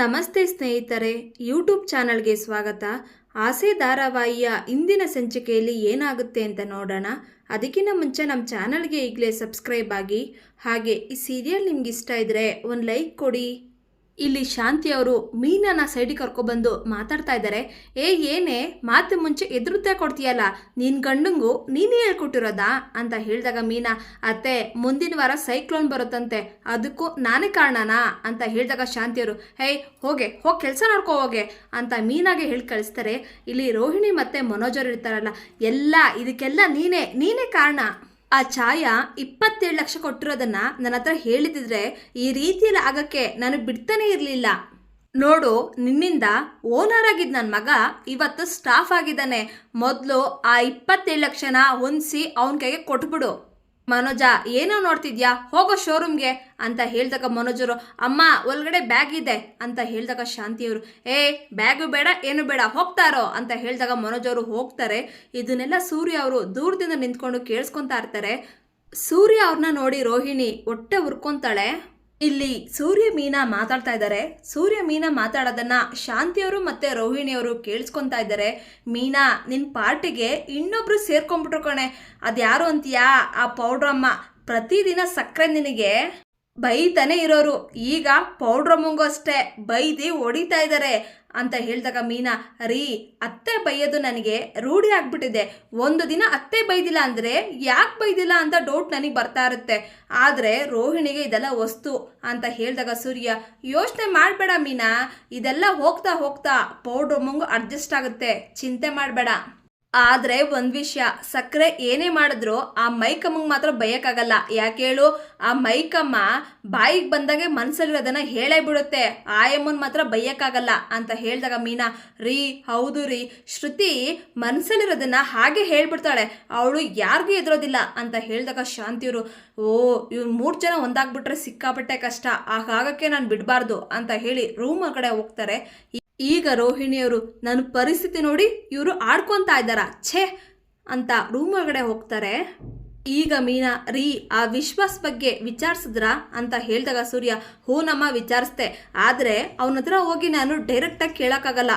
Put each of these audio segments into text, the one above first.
ನಮಸ್ತೆ ಸ್ನೇಹಿತರೆ ಯೂಟ್ಯೂಬ್ ಚಾನಲ್ಗೆ ಸ್ವಾಗತ. ಆಸೆ ಧಾರಾವಾಹಿಯ ಇಂದಿನ ಸಂಚಿಕೆಯಲ್ಲಿ ಏನಾಗುತ್ತೆ ಅಂತ ನೋಡೋಣ. ಅದಕ್ಕಿಂತ ಮುಂಚೆ ನಮ್ಮ ಚಾನಲ್ಗೆ ಈಗಲೇ ಸಬ್ಸ್ಕ್ರೈಬ್ ಆಗಿ, ಹಾಗೆ ಈ ಸೀರಿಯಲ್ ನಿಮ್ಗೆ ಇಷ್ಟ ಇದ್ದರೆ ಒಂದು ಲೈಕ್ ಕೊಡಿ. ಇಲ್ಲಿ ಶಾಂತಿ ಅವರು ಮೀನನ್ನ ಸೈಡಿಗೆ ಕರ್ಕೊಬಂದು ಮಾತಾಡ್ತಾ ಇದ್ದಾರೆ. ಏ, ಏನೇ, ಮಾತು ಮುಂಚೆ ಎದುರುತ್ತೆ ಕೊಡ್ತೀಯಲ್ಲ ನಿನ್ನ ಗಂಡಂಗು ನೀನೇ ಹೇಳ್ಕೊಟ್ಟಿರೋದಾ? ಅಂತ ಹೇಳಿದಾಗ ಮೀನಾ, ಅತ್ತೆ, ಮುಂದಿನ ವಾರ ಸೈಕ್ಲೋನ್ ಬರುತ್ತಂತೆ, ಅದಕ್ಕೂ ನಾನೇ ಕಾರಣನಾ? ಅಂತ ಹೇಳಿದಾಗ ಶಾಂತಿಯವರು ಹೇಯ್ ಹೋಗೆ, ಹೋಗಿ ಕೆಲಸ ನೋಡ್ಕೋ ಹೋಗೆ, ಅಂತ ಮೀನಾಗೆ ಹೇಳಿ ಕಳಿಸ್ತಾರೆ. ಇಲ್ಲಿ ರೋಹಿಣಿ ಮತ್ತೆ ಮನೋಜರು ಇರ್ತಾರಲ್ಲ, ಎಲ್ಲ, ಇದಕ್ಕೆಲ್ಲ ನೀನೇ ನೀನೇ ಕಾರಣ. ಆ ಛಾಯಾ ಇಪ್ಪತ್ತೇಳು ಲಕ್ಷ ಕೊಟ್ಟಿರೋದನ್ನ ನನ್ನ ಹತ್ರ ಹೇಳಿದಿದ್ರೆ ಈ ರೀತಿಯಲ್ಲಿ ಆಗಕ್ಕೆ ನಾನು ಬಿಡ್ತಾನೆ ಇರಲಿಲ್ಲ. ನೋಡು, ನಿನ್ನಿಂದ ಓನರ್ ಆಗಿದ್ದ ನನ್ನ ಮಗ ಇವತ್ತು ಸ್ಟಾಫ್ ಆಗಿದ್ದಾನೆ. ಮೊದಲು ಆ ಇಪ್ಪತ್ತೇಳು ಲಕ್ಷನ ಹೊಂದಿಸಿ ಅವನ ಕೈಗೆ ಕೊಟ್ಬಿಡು. ಮನೋಜ, ಏನೋ ನೋಡ್ತಿದ್ಯಾ? ಹೋಗೋ ಶೋರೂಮ್ಗೆ ಅಂತ ಹೇಳ್ದಾಗ ಮನೋಜರು, ಅಮ್ಮ, ಒಳಗಡೆ ಬ್ಯಾಗ್ ಇದೆ ಅಂತ ಹೇಳ್ದಾಗ ಶಾಂತಿಯವರು, ಏ ಬ್ಯಾಗು ಬೇಡ, ಏನು ಬೇಡ ಹೋಗ್ತಾರೋ ಅಂತ ಹೇಳಿದಾಗ ಮನೋಜ್ ಅವರು ಹೋಗ್ತಾರೆ. ಇದನ್ನೆಲ್ಲ ಸೂರ್ಯ ಅವರು ದೂರದಿಂದ ನಿಂತ್ಕೊಂಡು ಕೇಳಿಸ್ಕೊತಾ ಇರ್ತಾರೆ. ಸೂರ್ಯ ಅವ್ರನ್ನ ನೋಡಿ ರೋಹಿಣಿ ಹೊಟ್ಟೆ ಉರ್ಕೊಂತಾಳೆ. ಇಲ್ಲಿ ಸೂರ್ಯ ಮೀನಾ ಮಾತಾಡ್ತಾ ಇದ್ದಾರೆ. ಸೂರ್ಯ ಮೀನಾ ಮಾತಾಡೋದನ್ನ ಶಾಂತಿಯವರು ಮತ್ತೆ ರೋಹಿಣಿಯವರು ಕೇಳಿಸ್ಕೊತಾ ಇದ್ದಾರೆ. ಮೀನಾ ನಿನ್ನ ಪಾರ್ಟಿಗೆ ಇನ್ನೊಬ್ರು ಸೇರ್ಕೊಂಡ್ಬಿಟ್ರು ಕಣೆ. ಅದ್ಯಾರು ಅಂತೀಯಾ? ಆ ಪೌಡ್ರಮ್ಮ ಪ್ರತಿದಿನ ಸಕ್ಕರೆ ನಿನಗೆ ಬೈತಾನೆ ಇರೋರು. ಈಗ ಪೌಡ್ರಮ್ಮಂಗೂ ಅಷ್ಟೇ ಬೈದಿ ಹೊಡಿತಾ ಇದ್ದಾರೆ ಅಂತ ಹೇಳಿದಾಗ ಮೀನಾ, ರೀ, ಅತ್ತೆ ಬೈಯೋದು ನನಗೆ ರೂಢಿ ಆಗ್ಬಿಟ್ಟಿದೆ. ಒಂದು ದಿನ ಅತ್ತೆ ಬೈದಿಲ್ಲ ಅಂದರೆ ಯಾಕೆ ಬೈದಿಲ್ಲ ಅಂತ ಡೌಟ್ ನನಗೆ ಬರ್ತಾ ಇರುತ್ತೆ. ಆದರೆ ರೋಹಿಣಿಗೆ ಇದೆಲ್ಲ ವಸ್ತು ಅಂತ ಹೇಳಿದಾಗ ಸೂರ್ಯ, ಯೋಚನೆ ಮಾಡಬೇಡ ಮೀನಾ, ಇದೆಲ್ಲ ಹೋಗ್ತಾ ಹೋಗ್ತಾ ಪೌಡ್ರ್ ಮುಂಗು ಅಡ್ಜಸ್ಟ್ ಆಗುತ್ತೆ. ಚಿಂತೆ ಮಾಡಬೇಡ. ಆದರೆ ಒಂದು ವಿಷಯ ಸಕ್ಕರೆ ಏನೇ ಮಾಡಿದ್ರು ಆ ಮೈಕಮ್ಮಂಗೆ ಮಾತ್ರ ಬಯಕಾಗಲ್ಲ ಯಾಕೆ ಹೇಳು? ಆ ಮೈಕಮ್ಮ ಬಾಯಿಗೆ ಬಂದಾಗೆ ಮನಸ್ಸಲ್ಲಿರೋದನ್ನ ಹೇಳೇ ಬಿಡುತ್ತೆ. ಆಯಮ್ಮನ್ ಮಾತ್ರ ಬೈಯಕ್ಕಾಗಲ್ಲ ಅಂತ ಹೇಳಿದಾಗ ಮೀನಾ, ರೀ, ಹೌದು ರೀ, ಶ್ರುತಿ ಮನಸ್ಸಲ್ಲಿರೋದನ್ನ ಹಾಗೆ ಹೇಳ್ಬಿಡ್ತಾಳೆ. ಅವಳು ಯಾರಿಗೂ ಎದುರೋದಿಲ್ಲ ಅಂತ ಹೇಳಿದಾಗ ಶಾಂತಿಯವರು, ಓ, ಇವ್ರು ಮೂರು ಜನ ಒಂದಾಗ್ಬಿಟ್ರೆ ಸಿಕ್ಕಾಪಟ್ಟೆ ಕಷ್ಟ. ಹಾಗಾಗಕ್ಕೆ ನಾನು ಬಿಡಬಾರ್ದು ಅಂತ ಹೇಳಿ ರೂಮ್ ಕಡೆ ಹೋಗ್ತಾರೆ. ಈಗ ರೋಹಿಣಿಯವರು ನನ್ನ ಪರಿಸ್ಥಿತಿ ನೋಡಿ ಇವರು ಆಡ್ಕೊತಾ ಇದ್ದಾರ? ಛೇ! ಅಂತ ರೂಮ್ ಒಳಗಡೆ ಹೋಗ್ತಾರೆ. ಈಗ ಮೀನಾ, ರೀ, ಆ ವಿಶ್ವಾಸ್ ಬಗ್ಗೆ ವಿಚಾರಿಸಿದ್ರ? ಅಂತ ಹೇಳಿದಾಗ ಸೂರ್ಯ, ಹೂನಮ್ಮ ವಿಚಾರಿಸ್ದೆ. ಆದರೆ ಅವನ ಹತ್ರ ಹೋಗಿ ನಾನು ಡೈರೆಕ್ಟಾಗಿ ಕೇಳೋಕ್ಕಾಗಲ್ಲ.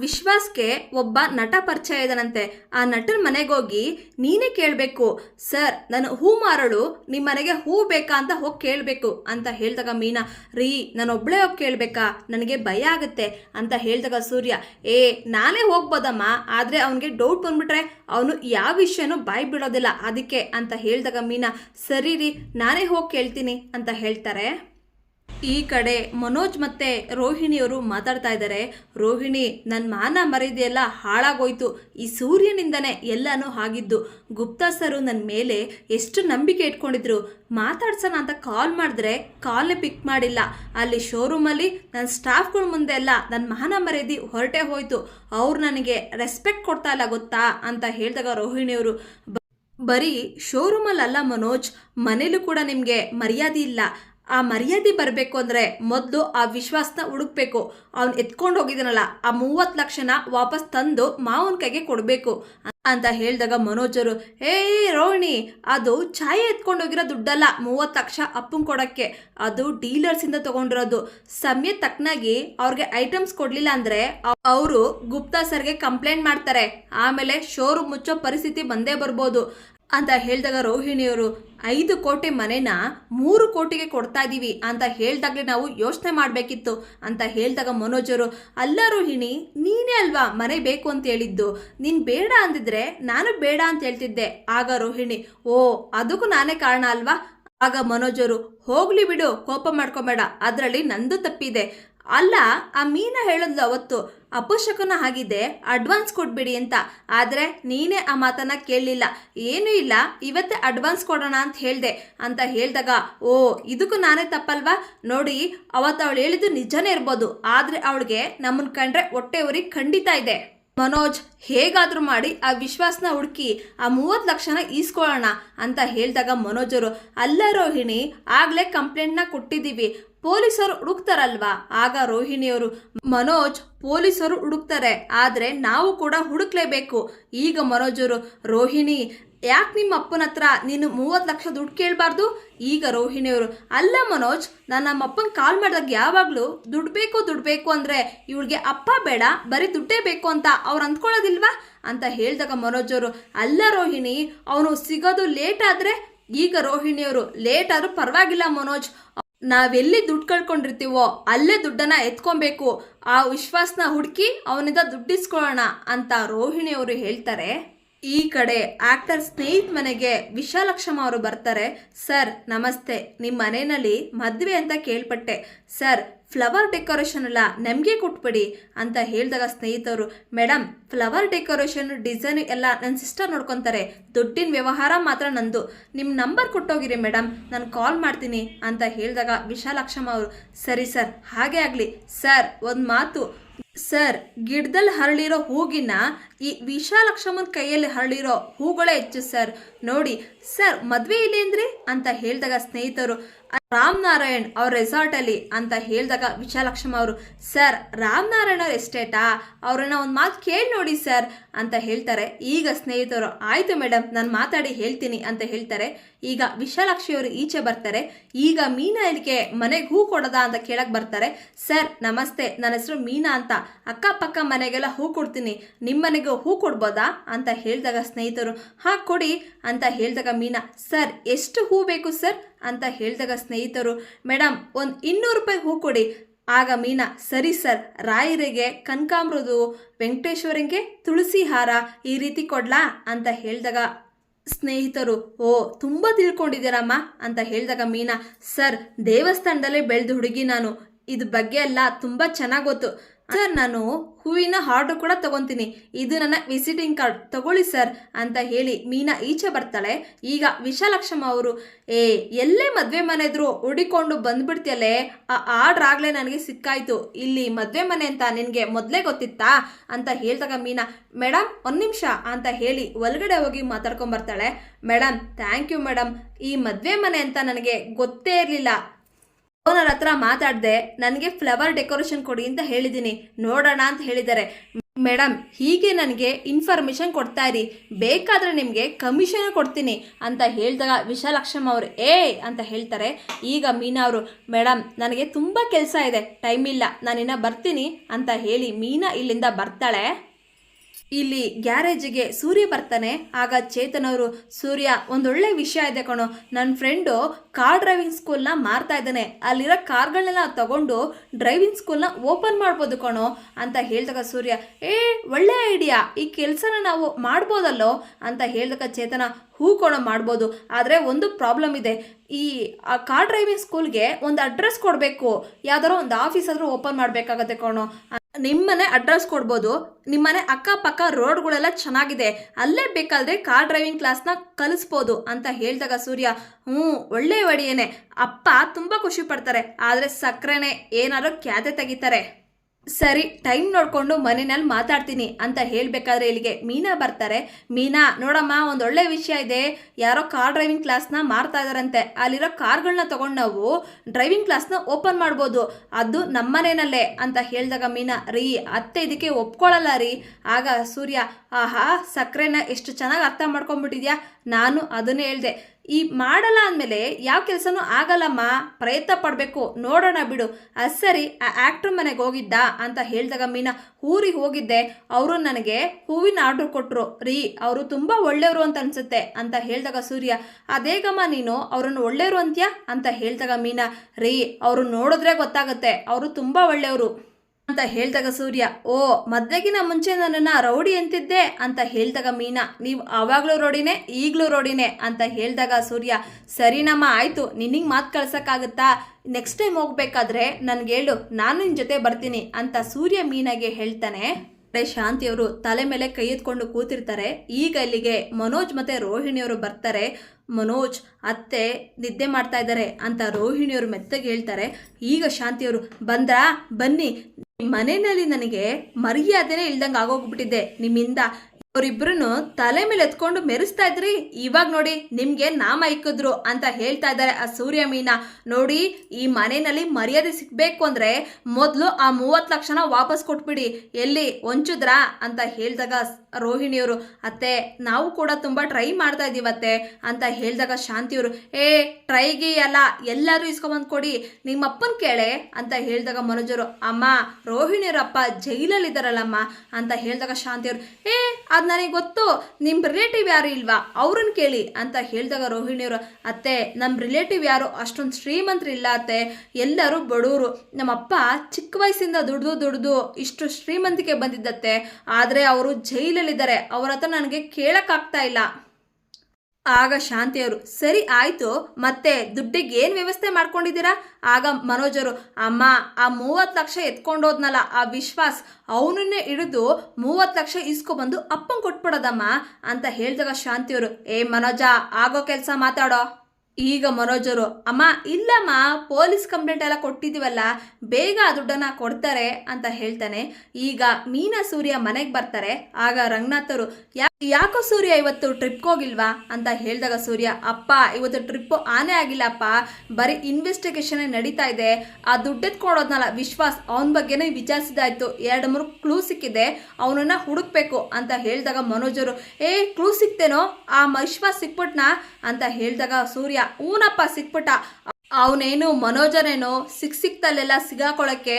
ವಿಶ್ವಾಸ್ಗೆ ಒಬ್ಬ ನಟ ಪರಿಚಯ ಇದನಂತೆ ಆ ನಟನ ಮನೆಗೋಗಿ ನೀನೇ ಕೇಳಬೇಕು. ಸರ್ ನಾನು ಹೂ ಮಾರಳು ನಿಮ್ಮ ಮನೆಗೆ ಹೂ ಬೇಕಾ ಅಂತ ಹೋಗಿ ಕೇಳಬೇಕು ಅಂತ ಹೇಳಿದಾಗ ಮೀನಾ, ರೀ, ನಾನು ಒಬ್ಬಳೇ ಹೋಗಿ ಕೇಳಬೇಕಾ? ನನಗೆ ಭಯ ಆಗುತ್ತೆ ಅಂತ ಹೇಳಿದಾಗ ಸೂರ್ಯ, ಏ, ನಾನೇ ಹೋಗ್ಬೋದಮ್ಮ, ಆದರೆ ಅವನಿಗೆ ಡೌಟ್ ಬಂದ್ಬಿಟ್ರೆ ಅವನು ಯಾವ ವಿಷಯನೂ ಬಾಯಿ ಬಿಡೋದಿಲ್ಲ ಅದಕ್ಕೆ ಅಂತ ಹೇಳಿದಾಗ ಮೀನಾ, ಸರಿ ರೀ, ನಾನೇ ಹೋಗಿ ಕೇಳ್ತೀನಿ ಅಂತ ಹೇಳ್ತಾರೆ. ಈ ಕಡೆ ಮನೋಜ್ ಮತ್ತೆ ರೋಹಿಣಿಯವರು ಮಾತಾಡ್ತಾ ಇದ್ದಾರೆ. ರೋಹಿಣಿ ನನ್ನ ಮಾನ ಮರಿದೆಯೆಲ್ಲ ಹಾಳಾಗೋಯ್ತು. ಈ ಸೂರ್ಯನಿಂದನೇ ಎಲ್ಲನೂ ಆಗಿದ್ದು. ಗುಪ್ತಾ ಸರು ನನ್ನ ಮೇಲೆ ಎಷ್ಟು ನಂಬಿಕೆ ಇಟ್ಕೊಂಡಿದ್ರು. ಮಾತಾಡ್ಸೋಣ ಅಂತ ಕಾಲ್ ಮಾಡಿದ್ರೆ ಕಾಲ್ನೇ ಪಿಕ್ ಮಾಡಿಲ್ಲ. ಅಲ್ಲಿ ಶೋರೂಮಲ್ಲಿ ನನ್ನ ಸ್ಟಾಫ್ಗಳ ಮುಂದೆ ಎಲ್ಲ ನನ್ನ ಮಾನ ಮರ್ಯಾದೆ ಹೊರಟೆ ಹೋಯ್ತು. ಅವ್ರು ನನಗೆ ರೆಸ್ಪೆಕ್ಟ್ ಕೊಡ್ತಾ ಇಲ್ಲ ಗೊತ್ತಾ ಅಂತ ಹೇಳಿದಾಗ ರೋಹಿಣಿಯವರು ಬರೀ ಶೋರೂಮಲ್ಲಲ್ಲ ಮನೋಜ್, ಮನೇಲೂ ಕೂಡ ನಿಮಗೆ ಮರ್ಯಾದೆ ಇಲ್ಲ. ಆ ಮರ್ಯಾದೆ ಬರಬೇಕು ಅಂದರೆ ಮೊದಲು ಆ ವಿಶ್ವಾಸನ ಹುಡುಕ್ಬೇಕು. ಅವ್ನು ಎತ್ಕೊಂಡು ಹೋಗಿದ್ದಾನಲ್ಲ, ಆ ಮೂವತ್ತು ಲಕ್ಷನ ವಾಪಸ್ ತಂದು ಮಾವನ ಕೈಗೆ ಕೊಡಬೇಕು. ಅಂತ ಹೇಳಿದಾಗ ಮನೋಜರು ಏಯ್ ರೋಹಿಣಿ, ಅದು ಛಾಯೆ ಎತ್ಕೊಂಡು ಹೋಗಿರೋ ದುಡ್ಡಲ್ಲ, ಮೂವತ್ತು ಲಕ್ಷ ಅಪ್ಪು ಕೊಡೋಕ್ಕೆ. ಅದು ಡೀಲರ್ಸಿಂದ ತೊಗೊಂಡಿರೋದು. ಸಮಯ ತಕ್ಕನಾಗಿ ಅವ್ರಿಗೆ ಐಟಮ್ಸ್ ಕೊಡಲಿಲ್ಲ ಅಂದರೆ ಅವರು ಗುಪ್ತಾ ಸರ್ಗೆ ಕಂಪ್ಲೇಂಟ್ ಮಾಡ್ತಾರೆ. ಆಮೇಲೆ ಶೋರೂಮ್ ಮುಚ್ಚೋ ಪರಿಸ್ಥಿತಿ ಬಂದೇ ಬರ್ಬೋದು. ಅಂತ ಹೇಳಿದಾಗ ರೋಹಿಣಿಯವರು ಐದು ಕೋಟಿ ಮನೆನ ಮೂರು ಕೋಟಿಗೆ ಕೊಡ್ತಾ ಇದ್ದೀವಿ ಅಂತ ಹೇಳ್ದಾಗಲೇ ನಾವು ಯೋಚನೆ ಮಾಡಬೇಕಿತ್ತು ಅಂತ ಹೇಳಿದಾಗ ಮನೋಜರು, ಅಲ್ಲ ರೋಹಿಣಿ, ನೀನೇ ಅಲ್ವಾ ಮನೆ ಬೇಕು ಅಂತ ಹೇಳಿದ್ದು? ನೀನು ಬೇಡ ಅಂದಿದ್ರೆ ನಾನು ಬೇಡ ಅಂತ ಹೇಳ್ತಿದ್ದೆ. ಆಗ ರೋಹಿಣಿ, ಓ, ಅದಕ್ಕೂ ನಾನೇ ಕಾರಣ ಅಲ್ವಾ? ಆಗ ಮನೋಜರು, ಹೋಗ್ಲಿ ಬಿಡು, ಕೋಪ ಮಾಡ್ಕೊಬೇಡ, ಅದರಲ್ಲಿ ನಂದು ತಪ್ಪಿದೆ. ಅಲ್ಲ, ಆ ಮೀನ ಹೇಳಿದ್ಲು ಅವತ್ತು. ಅಪಶಕನ ಆಗಿದೆ ಅಡ್ವಾನ್ಸ್ ಕೊಟ್ಬಿಡಿ ಅಂತ. ಆದರೆ ನೀನೇ ಆ ಮಾತನ್ನ ಕೇಳಲಿಲ್ಲ. ಏನೂ ಇಲ್ಲ. ಇವತ್ತೇ ಅಡ್ವಾನ್ಸ್ ಕೊಡೋಣ ಅಂತ ಹೇಳಿದೆ. ಅಂತ ಹೇಳಿದಾಗ, ಓ, ಇದಕ್ಕೂ ನಾನೇ ತಪ್ಪಲ್ವಾ? ನೋಡಿ, ಅವತ್ತು ಅವಳು ಹೇಳಿದ್ದು ನಿಜನೇ ಇರ್ಬೋದು. ಆದರೆ ಅವಳಿಗೆ ನಮ್ಮನ್ನು ಕಂಡ್ರೆ ಹೊಟ್ಟೆ ಉರಿ ಖಂಡಿತ ಇದೆ. ಮನೋಜ್, ಹೇಗಾದರೂ ಮಾಡಿ ಆ ವಿಶ್ವಾಸನ ಹುಡುಕಿ ಆ ಮೂವತ್ತು ಲಕ್ಷನ ಈಸ್ಕೊಳ್ಳೋಣ ಅಂತ ಹೇಳಿದಾಗ ಮನೋಜರು, ಅಲ್ಲ ರೋಹಿಣಿ, ಆಗಲೇ ಕಂಪ್ಲೇಂಟ್ನ ಕೊಟ್ಟಿದ್ದೀವಿ, ಪೊಲೀಸರು ಹುಡುಕ್ತಾರಲ್ವಾ? ಆಗ ರೋಹಿಣಿಯವರು, ಮನೋಜ್, ಪೊಲೀಸರು ಹುಡುಕ್ತಾರೆ, ಆದರೆ ನಾವು ಕೂಡ ಹುಡುಕ್ಲೇಬೇಕು. ಈಗ ಮನೋಜರು, ರೋಹಿಣಿ ಯಾಕೆ ನಿಮ್ಮ ಅಪ್ಪನ ಹತ್ರ ನೀನು ಮೂವತ್ತು ಲಕ್ಷ ದುಡ್ಡು ಕೇಳಬಾರ್ದು? ಈಗ ರೋಹಿಣಿಯವರು, ಅಲ್ಲ ಮನೋಜ್, ನಾನು ನಮ್ಮ ಅಪ್ಪನ ಕಾಲ್ ಮಾಡಿದಾಗ ಯಾವಾಗಲೂ ದುಡ್ಡು ಬೇಕು ದುಡ್ಡು ಬೇಕು ಅಂದರೆ ಇವಳಿಗೆ ಅಪ್ಪ ಬೇಡ, ಬರೀ ದುಡ್ಡೇ ಬೇಕು ಅಂತ ಅವ್ರು ಅಂದ್ಕೊಳ್ಳೋದಿಲ್ವಾ ಅಂತ ಹೇಳಿದಾಗ ಮನೋಜ್ ಅವರು ಅಲ್ಲ ರೋಹಿಣಿ, ಅವನು ಸಿಗೋದು ಲೇಟ್ ಆದರೆ ಈಗ ರೋಹಿಣಿಯವರು, ಲೇಟ್ ಆದರೂ ಪರವಾಗಿಲ್ಲ ಮನೋಜ್. ನಾವೆಲ್ಲಿ ದುಡ್ಡು ಕಳ್ಕೊಂಡಿರ್ತೀವೋ, ಅಲ್ಲೇ ದುಡ್ಡನ್ನ ಎತ್ಕೊಬೇಕು. ಆ ವಿಶ್ವಾಸನ ಹುಡುಕಿ ಅವನಿಂದ ದುಡ್ಡಿಸ್ಕೊಳ್ಳೋಣ ಅಂತ ರೋಹಿಣಿಯವರು ಹೇಳ್ತಾರೆ. ಈ ಕಡೆ ಆಕ್ಟರ್ ಸ್ನೇಹಿತ್ ಮನೆಗೆ ವಿಶಾಲಕ್ಷಮ ಅವರು ಬರ್ತಾರೆ. ಸರ್, ನಮಸ್ತೆ. ನಿಮ್ಮ ಮನೆಯಲ್ಲಿ ಮದುವೆ ಅಂತ ಕೇಳ್ಪಟ್ಟೆ. ಸರ್, ಫ್ಲವರ್ ಡೆಕೋರೇಷನ್ ಎಲ್ಲ ನಮಗೆ ಕೊಟ್ಬಿಡಿ ಅಂತ ಹೇಳಿದಾಗ ಸ್ನೇಹಿತರು ಮೇಡಮ್ ಫ್ಲವರ್ ಡೆಕೋರೇಷನ್, ಡಿಸೈನ್ ಎಲ್ಲ ನನ್ನ ಸಿಸ್ಟರ್ ನೋಡ್ಕೊತಾರೆ. ದುಡ್ಡಿನ ವ್ಯವಹಾರ ಮಾತ್ರ ನಂದು. ನಿಮ್ಮ ನಂಬರ್ ಕೊಟ್ಟೋಗಿರಿ ಮೇಡಮ್ ನಾನು ಕಾಲ್ ಮಾಡ್ತೀನಿ ಅಂತ ಹೇಳಿದಾಗ ವಿಶಾಲಕ್ಷಮ್ಮ ಅವರು, ಸರಿ ಸರ್, ಹಾಗೆ ಆಗಲಿ. ಸರ್, ಒಂದು ಮಾತು. ಸರ್ ಗಿಡದಲ್ಲಿ ಹರಳಿರೋ ಹೂಗಿನ ಈ ವಿಶಾಲಕ್ಷಮ್ಮನ ಕೈಯಲ್ಲಿ ಹರಳಿರೋ ಹೂಗಳೇ ಹೆಚ್ಚು ಸರ್. ನೋಡಿ, ಸರ್, ಮದುವೆ ಇಲ್ಲಿ ಅಂತ ಹೇಳಿದಾಗ ಸ್ನೇಹಿತರು ರಾಮ್ ನಾರಾಯಣ್ ಅವ್ರ ರೆಸಾರ್ಟಲ್ಲಿ ಅಂತ ಹೇಳಿದಾಗ ವಿಶಾಲಕ್ಷಮ್ಮ ಅವರು, ಸರ್ ರಾಮನಾರಾಯಣ ಅವ್ರ ಎಸ್ಟೇಟಾ ಅವ್ರನ್ನ ಒಂದು ಮಾತು ಕೇಳಿ ನೋಡಿ, ಸರ್, ಅಂತ ಹೇಳ್ತಾರೆ. ಈಗ ಸ್ನೇಹಿತರು, ಆಯಿತು ಮೇಡಮ್ ನಾನು ಮಾತಾಡಿ ಹೇಳ್ತೀನಿ, ಅಂತ ಹೇಳ್ತಾರೆ. ಈಗ ವಿಶಾಲಾಕ್ಷಿ ಅವರು ಈಚೆ ಬರ್ತಾರೆ. ಈಗ ಮೀನಾ ಇಲ್ಲಿಗೆ ಮನೆಗೆ ಹೂ ಕೊಡೋದಾ ಅಂತ ಕೇಳಕ್ ಬರ್ತಾರೆ. ಸರ್, ನಮಸ್ತೆ, ನನ್ನ ಹೆಸರು ಮೀನಾ ಅಂತ. ಅಕ್ಕಪಕ್ಕ ಮನೆಗೆಲ್ಲ ಹೂ ಕೊಡ್ತೀನಿ. ನಿಮ್ಮ ಮನೆಗೆ ಹೂ ಕೊಡ್ಬೋದಾ? ಅಂತ ಹೇಳಿದಾಗ ಸ್ನೇಹಿತರು, ಹಾ, ಕೊಡಿ, ಅಂತ ಹೇಳಿದಾಗ ಮೀನಾ, ಸರ್, ಎಷ್ಟು ಹೂ ಬೇಕು, ಸರ್? ಅಂತ ಹೇಳಿದಾಗ ಸ್ನೇಹಿತರು ಮೇಡಮ್ ಒಂದು ಇನ್ನೂರು ರೂಪಾಯಿ ಹೂ ಕೊಡಿ. ಆಗ ಮೀನಾ, ಸರಿ ಸರ್, ರಾಯರಿಗೆ, ಕನಕಾಂಬ್ರದು, ವೆಂಕಟೇಶ್ವರಂಗೆ ತುಳಸಿ ಹಾರ ಈ ರೀತಿ ಕೊಡ್ಲಾ? ಅಂತ ಹೇಳಿದಾಗ ಸ್ನೇಹಿತರು, ಓ, ತುಂಬ ತಿಳ್ಕೊಂಡಿದ್ದೀರಮ್ಮ. ಅಂತ ಹೇಳಿದಾಗ ಮೀನಾ, ಸರ್, ದೇವಸ್ಥಾನದಲ್ಲೇ ಬೆಳೆದು ಹುಡುಗಿ ನಾನು. ಇದು ಬಗ್ಗೆ ಎಲ್ಲ ತುಂಬ ಚೆನ್ನಾಗಿ ಗೊತ್ತು. ಸರ್, ನಾನು ಹೂವಿನ ಹಾರ್ಡು ಕೂಡ ತಗೊತೀನಿ. ಇದು ನನ್ನ ವಿಸಿಟಿಂಗ್ ಕಾರ್ಡ್ ತಗೊಳ್ಳಿ ಸರ್ ಅಂತ ಹೇಳಿ ಮೀನಾ ಈಚೆ ಬರ್ತಾಳೆ. ಈಗ ವಿಶಾಲಕ್ಷಮ್ಮ ಅವರು, ಏ, ಎಲ್ಲೇ ಮದುವೆ ಮನೆ ಇದ್ರು ಹುಡಿಕೊಂಡು ಬಂದ್ಬಿಡ್ತಿಯಲ್ಲೇ? ಆ ಆರ್ಡ್ರ್ ಆಗಲೇ ನನಗೆ ಸಿಕ್ಕಾಯ್ತು. ಇಲ್ಲಿ ಮದುವೆ ಮನೆ ಅಂತ ನಿನಗೆ ಮೊದಲೇ ಗೊತ್ತಿತ್ತಾ? ಅಂತ ಹೇಳ್ದಾಗ ಮೀನಾ ಮೇಡಮ್ ಒಂದು ನಿಮಿಷ ಅಂತ ಹೇಳಿ ಒಳಗಡೆ ಹೋಗಿ ಮಾತಾಡ್ಕೊಂಬರ್ತಾಳೆ ಮೇಡಮ್ ಥ್ಯಾಂಕ್ ಯು ಮೇಡಮ್ ಈ ಮದುವೆ ಮನೆ ಅಂತ ನನಗೆ ಗೊತ್ತೇ ಇರಲಿಲ್ಲ. ಓನರ್ ಹತ್ರ ಮಾತಾಡಿದೆ, ನನಗೆ ಫ್ಲವರ್ ಡೆಕೋರೇಷನ್ ಕೊಡಿ ಅಂತ ಹೇಳಿದ್ದೀನಿ ನೋಡೋಣ ಅಂತ ಹೇಳಿದ್ದಾರೆ. ಮೇಡಮ್ ಹೀಗೆ ನನಗೆ ಇನ್ಫಾರ್ಮೇಷನ್ ಕೊಡ್ತಾ ಇರಿ. ಬೇಕಾದರೆ ನಿಮಗೆ ಕಮಿಷನ್ ಕೊಡ್ತೀನಿ ಅಂತ ಹೇಳಿದಾಗ ವಿಶಾಲಕ್ಷಮ್ಮ ಅವರು ಏ ಅಂತ ಹೇಳ್ತಾರೆ. ಈಗ ಮೀನಾ ಅವರು ಮೇಡಮ್ ನನಗೆ ತುಂಬ ಕೆಲಸ ಇದೆ. ಟೈಮ್ ಇಲ್ಲ. ನಾನಿನ್ನ ಬರ್ತೀನಿ ಅಂತ ಹೇಳಿ ಮೀನಾ ಇಲ್ಲಿಂದ ಬರ್ತಾಳೆ. ಇಲ್ಲಿ ಗ್ಯಾರೇಜಿಗೆ ಸೂರ್ಯ ಬರ್ತಾನೆ, ಆಗ ಚೇತನ್ ಅವರು ಸೂರ್ಯ, ಒಂದೊಳ್ಳೆ ವಿಷಯ ಇದೆ ಕಣೋ. ನನ್ನ ಫ್ರೆಂಡು ಕಾರ್ ಡ್ರೈವಿಂಗ್ ಸ್ಕೂಲ್ನ ಮಾರ್ತಾ ಇದ್ದಾನೆ. ಅಲ್ಲಿರೋ ಕಾರ್ಗಳನ್ನೆಲ್ಲ ತಗೊಂಡು ಡ್ರೈವಿಂಗ್ ಸ್ಕೂಲ್ನ ಓಪನ್ ಮಾಡ್ಬೋದು ಕಣೋ, ಅಂತ ಹೇಳ್ದಾಗ ಸೂರ್ಯ, ಏ, ಒಳ್ಳೆ ಐಡಿಯಾ ಈ ಕೆಲಸನ ನಾವು ಮಾಡ್ಬೋದಲ್ಲೋ? ಅಂತ ಹೇಳ್ದಾಗ ಚೇತನ, ಹೂ ಕೊಡೋ ಮಾಡ್ಬೋದು. ಆದರೆ ಒಂದು ಪ್ರಾಬ್ಲಮ್ ಇದೆ. ಈ ಕಾರ್ ಡ್ರೈವಿಂಗ್ ಸ್ಕೂಲ್ಗೆ ಒಂದು ಅಡ್ರೆಸ್ ಕೊಡಬೇಕು. ಯಾವ್ದಾರೋ ಒಂದು ಆಫೀಸ್ ಆದರೂ ಓಪನ್ ಮಾಡಬೇಕಾಗತ್ತೆ ಕಣೋ. ನಿಮ್ಮನೆ ಅಡ್ರೆಸ್ ಕೊಡ್ಬೋದು. ನಿಮ್ಮನೆ ಅಕ್ಕಪಕ್ಕ ರೋಡ್ಗಳೆಲ್ಲ ಚೆನ್ನಾಗಿದೆ. ಅಲ್ಲೇ ಬೇಕಾದ್ರೆ ಕಾರ್ ಡ್ರೈವಿಂಗ್ ಕ್ಲಾಸ್ನ ಕಲಿಸ್ಬೋದು ಅಂತ ಹೇಳಿದಾಗ ಸೂರ್ಯ, ಹ್ಞೂ ಒಳ್ಳೆ ಒಡೆಯೇನೆ ಅಪ್ಪ ತುಂಬ ಖುಷಿ ಪಡ್ತಾರೆ. ಆದರೆ ಸಕ್ಕರೆನೆ ಏನಾದ್ರು ಕ್ಯಾತೆ ತೆಗಿತಾರೆ. ಸರಿ ಟೈಮ್ ನೋಡಿಕೊಂಡು ಮನೆಯಲ್ಲಿ ಮಾತಾಡ್ತೀನಿ ಅಂತ ಹೇಳಬೇಕಾದ್ರೆ ಇಲ್ಲಿಗೆ ಮೀನಾ ಬರ್ತಾರೆ. ಮೀನಾ, ನೋಡಮ್ಮ, ಒಂದು ಒಳ್ಳೆ ವಿಷಯ ಇದೆ. ಯಾರೋ ಕಾರ್ ಡ್ರೈವಿಂಗ್ ಕ್ಲಾಸ್ನ ಮಾರ್ತಾ ಇದಾರಂತೆ ಅಲ್ಲಿರೋ ಕಾರ್ಗಳನ್ನ ತಗೊಂಡು ನಾವು ಡ್ರೈವಿಂಗ್ ಕ್ಲಾಸ್ನ ಓಪನ್ ಮಾಡ್ಬೋದು. ಅದು ನಮ್ಮನೇನಲ್ಲೇ ಅಂತ ಹೇಳಿದಾಗ ಮೀನಾ, ರೀ, ಅತ್ತೆ ಇದಕ್ಕೆ ಒಪ್ಕೊಳ್ಳಲ್ಲ ರೀ. ಆಗ ಸೂರ್ಯ, ಆಹಾ ಸಕ್ಕರೆನ ಎಷ್ಟು ಚೆನ್ನಾಗಿ ಅರ್ಥ ಮಾಡ್ಕೊಂಡ್ಬಿಟ್ಟಿದ್ಯಾ? ನಾನು ಅದನ್ನೇ ಹೇಳ್ದೆ. ಈ ಮಾಡಲ್ಲ ಅಂದಮೇಲೆ ಯಾವ ಕೆಲಸನೂ ಆಗಲ್ಲಮ್ಮ, ಪ್ರಯತ್ನ ಪಡಬೇಕು. ನೋಡೋಣ ಬಿಡು. ಅದು ಸರಿ, ಆ ಆ್ಯಕ್ಟ್ರ್ ಮನೆಗೆ ಹೋಗಿದ್ದ ಅಂತ ಹೇಳಿದಾಗ ಮೀನಾ ಊರಿಗೆ ಹೋಗಿದ್ದೆ. ಅವರು ನನಗೆ ಹೂವಿನ ಆರ್ಡ್ರ್ ಕೊಟ್ಟರು ರೀ, ಅವರು ತುಂಬ ಒಳ್ಳೆಯವರು ಅಂತ ಅನಿಸುತ್ತೆ ಅಂತ ಹೇಳಿದಾಗ ಸೂರ್ಯ, ಅದೇಗಮ್ಮ ನೀನು? ಅವರನ್ನು ಒಳ್ಳೆಯವರು ಅಂತ್ಯಾ? ಅಂತ ಹೇಳಿದಾಗ ಮೀನಾ, ರೀ ಅವರು ನೋಡಿದ್ರೆ ಗೊತ್ತಾಗುತ್ತೆ. ಅವರು ತುಂಬ ಒಳ್ಳೆಯವರು. ಅಂತ ಹೇಳಿದಾಗ ಸೂರ್ಯ, ಓ, ಮದ್ವೆಗಿನ ಮುಂಚೆ ನನ್ನನ್ನು ರೌಡಿ ಅಂತಿದ್ದೆ ಅಂತ ಹೇಳ್ದಾಗ ಮೀನಾ, ನೀವು ಆವಾಗಲೂ ರೋಡಿನೇ, ಈಗಲೂ ರೋಡಿನೇ ಅಂತ ಹೇಳಿದಾಗ ಸೂರ್ಯ ಸರಿನಮ್ಮ ಆಯಿತು ನಿನಗೆ ಮಾತು ಕಳ್ಸೋಕ್ಕಾಗುತ್ತಾ? ನೆಕ್ಸ್ಟ್ ಟೈಮ್ ಹೋಗ್ಬೇಕಾದ್ರೆ ನನಗೆ ಹೇಳು, ನಾನು ನಿನ್ನ ಜೊತೆ ಬರ್ತೀನಿ ಅಂತ ಸೂರ್ಯ ಮೀನಾಗೆ ಹೇಳ್ತಾನೆ. ಶಾಂತಿಯವರು ತಲೆ ಮೇಲೆ ಕೈ ಎತ್ಕೊಂಡು ಕೂತಿರ್ತಾರೆ. ಈಗ ಇಲ್ಲಿಗೆ ಮನೋಜ್ ಮತ್ತೆ ರೋಹಿಣಿಯವರು ಬರ್ತಾರೆ. ಮನೋಜ್, ಅತ್ತೆ ನಿದ್ದೆ ಮಾಡ್ತಾ ಇದ್ದಾರೆ ಅಂತ ರೋಹಿಣಿಯವರು ಮೆತ್ತಗೆ ಹೇಳ್ತಾರೆ. ಈಗ ಶಾಂತಿಯವರು ಬಂದ್ರಾ? ಬನ್ನಿ. ಮನೆಯಲ್ಲಿ ನನಗೆ ಮರ್ಯಾದೆನೇ ಇಲ್ದಂಗೆ ಆಗೋಗ್ಬಿಟ್ಟಿದ್ದೆ ನಿಮ್ಮಿಂದ ಅವರಿಬ್ರು ತಲೆ ಮೇಲೆ ಎತ್ಕೊಂಡು ಮೆರೆಸ್ತಾ ಇದ್ರಿ. ಇವಾಗ ನೋಡಿ ನಿಮ್ಗೆ ನಾಮ ಇಕ್ಕಿದ್ರು ಅಂತ ಹೇಳ್ತಾ ಇದ್ದಾರೆ ಆ ಸೂರ್ಯ ಮೀನಾ. ನೋಡಿ, ಈ ಮನೆಯಲ್ಲಿ ಮರ್ಯಾದೆ ಸಿಗ್ಬೇಕು ಅಂದ್ರೆ ಮೊದಲು ಆ ಮೂವತ್ತು ಲಕ್ಷನ ವಾಪಸ್ ಕೊಟ್ಬಿಡಿ. ಎಲ್ಲಿ ಹೊಂಚಿದ್ರಾ ಅಂತ ಹೇಳಿದಾಗ ರೋಹಿಣಿಯವರು, ಅತ್ತೆ, ನಾವು ಕೂಡ ತುಂಬ ಟ್ರೈ ಮಾಡ್ತಾ ಇದೀವತ್ತೆ ಅಂತ ಹೇಳಿದಾಗ ಶಾಂತಿಯವರು, ಏ ಟ್ರೈಗೆ ಅಲ್ಲ ಎಲ್ಲರೂ ಇಸ್ಕೊಂಬಂದು ಕೊಡಿ. ನಿಮ್ಮಪ್ಪನ ಕೇಳೆ ಅಂತ ಹೇಳಿದಾಗ ಮನೋಜರು, ಅಮ್ಮ ರೋಹಿಣಿಯರಪ್ಪ ಜೈಲಲ್ಲಿದ್ದಾರಲ್ಲಮ್ಮ ಅಂತ ಹೇಳಿದಾಗ ಶಾಂತಿಯವರು, ಏ ನನಗೆ ಗೊತ್ತು ನಿಮ್ಮ ರಿಲೇಟಿವ್ ಯಾರು ಇಲ್ವಾ? ಅವ್ರನ್ನ ಕೇಳಿ ಅಂತ ಹೇಳಿದಾಗ ರೋಹಿಣಿಯವರು, ಅತ್ತೆ ನಮ್ಮ ರಿಲೇಟಿವ್ ಯಾರು? ಅಷ್ಟೊಂದು ಶ್ರೀಮಂತರು ಇಲ್ಲ ಅತ್ತೆ. ಎಲ್ಲರೂ ಬಡವರು ನಮ್ಮಪ್ಪ ಚಿಕ್ಕ ವಯಸ್ಸಿಂದ ದುಡ್ದು ದುಡ್ದು ಇಷ್ಟು ಶ್ರೀಮಂತಿಕೆ ಬಂದಿದ್ದತ್ತೆ. ಆದರೆ ಅವರು ಜೈಲಲ್ಲಿದ್ದಾರೆ. ಅವ್ರ ಹತ್ರ ನನಗೆ ಕೇಳೋಕ್ಕಾಗ್ತಾ ಇಲ್ಲ. ಆಗ ಶಾಂತಿಯವರು, ಸರಿ ಆಯಿತು, ಮತ್ತೆ ದುಡ್ಡಿಗೆ ಏನು ವ್ಯವಸ್ಥೆ ಮಾಡ್ಕೊಂಡಿದ್ದೀರಾ? ಆಗ ಮನೋಜರು, ಅಮ್ಮ, ಆ ಮೂವತ್ತು ಲಕ್ಷ ಎತ್ಕೊಂಡೋದ್ನಲ್ಲ, ಆ ವಿಶ್ವಾಸ್, ಅವನನ್ನೇ ಹಿಡಿದು ಮೂವತ್ತು ಲಕ್ಷ ಇಸ್ಕೊಬಂದು ಅಪ್ಪಂಗೆ ಕೊಟ್ಬಿಡೋದಮ್ಮ, ಅಂತ ಹೇಳಿದಾಗ ಶಾಂತಿಯವರು, ಏ ಮನೋಜ, ಆಗೋ ಕೆಲಸ ಮಾತಾಡೋ. ಈಗ ಮನೋಜರು ಅಮ್ಮ, ಇಲ್ಲಮ್ಮ, ಪೊಲೀಸ್ ಕಂಪ್ಲೇಂಟ್ ಎಲ್ಲ ಕೊಟ್ಟಿದ್ದೀವಲ್ಲ, ಬೇಗ ಆ ದುಡ್ಡನ್ನು ಕೊಡ್ತಾರೆ ಅಂತ ಹೇಳ್ತಾನೆ. ಈಗ ಮೀನಾ, ಸೂರ್ಯ ಮನೆಗೆ ಬರ್ತಾರೆ. ಆಗ ರಂಗನಾಥರು ಯಾ, ಯಾಕೋ ಸೂರ್ಯ ಇವತ್ತು ಟ್ರಿಪ್ಗೆ ಹೋಗಿಲ್ವಾ? ಅಂತ ಹೇಳಿದಾಗ ಸೂರ್ಯ, ಅಪ್ಪ, ಇವತ್ತು ಟ್ರಿಪ್ಪು ಆನೆ ಆಗಿಲ್ಲಪ್ಪ. ಬರೀ ಇನ್ವೆಸ್ಟಿಗೇಷನ್ ನಡೀತಾ ಇದೆ. ಆ ದುಡ್ಡೆದ್ ಕೊಡೋದ್ನಲ್ಲ ವಿಶ್ವಾಸ್, ಅವನ ಬಗ್ಗೆನೇ ವಿಚಾರಿಸಿದಾಯ್ತು ಎರಡು ಮೂರು ಕ್ಲೂ ಸಿಕ್ಕಿದೆ. ಅವನನ್ನ ಹುಡುಕ್ಬೇಕು. ಅಂತ ಹೇಳಿದಾಗ ಮನೋಜರು ಏ ಕ್ಲೂ ಸಿಕ್ತೇನೋ? ಆ ವಿಶ್ವಾಸ್ ಸಿಕ್ಬಿಟ್ನಾ? ಅಂತ ಹೇಳಿದಾಗ ಸೂರ್ಯ ಊನಪ್ಪ ಸಿಕ್ಬಿಟ್ಟ. ಅವನೇನು ಮನೋಜನೇನು ಸಿಕ್ ಸಿಕ್ತಲ್ಲೆಲ್ಲ ಸಿಗಾಕೊಳ್ಳೋಕ್ಕೆ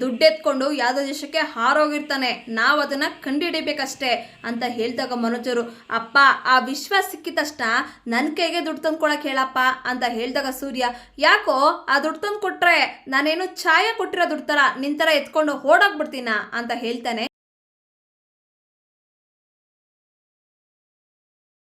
ದುಡ್ಡೆತ್ಕೊಂಡು ಯಾವುದೋ ದೇಶಕ್ಕೆ ಹಾರೋಗಿರ್ತಾನೆ. ನಾವು ಅದನ್ನು ಕಂಡುಹಿಡಿಬೇಕಷ್ಟೇ ಅಂತ ಹೇಳ್ದಾಗ ಮನೋಜರು, ಅಪ್ಪ, ಆ ವಿಶ್ವ ಸಿಕ್ಕಿದಷ್ಟ ತಕ್ಷಣ ನನ್ನ ಕೈಗೆ ದುಡ್ಡು ತಂದ್ಕೊಳಕ್ಕೆ ಹೇಳಪ್ಪ ಅಂತ ಹೇಳ್ದಾಗ ಸೂರ್ಯ, ಯಾಕೋ ಆ ದುಡ್ಡು ತಂದು ಕೊಟ್ಟರೆ ನಾನೇನು ಛಾಯೆ ಕೊಟ್ಟಿರೋ ದುಡ್ಡು ಥರ ನಿನ್ನ ಥರ ಎತ್ಕೊಂಡು ಓಡೋಗ್ಬಿಡ್ತೀನ? ಅಂತ ಹೇಳ್ತಾನೆ.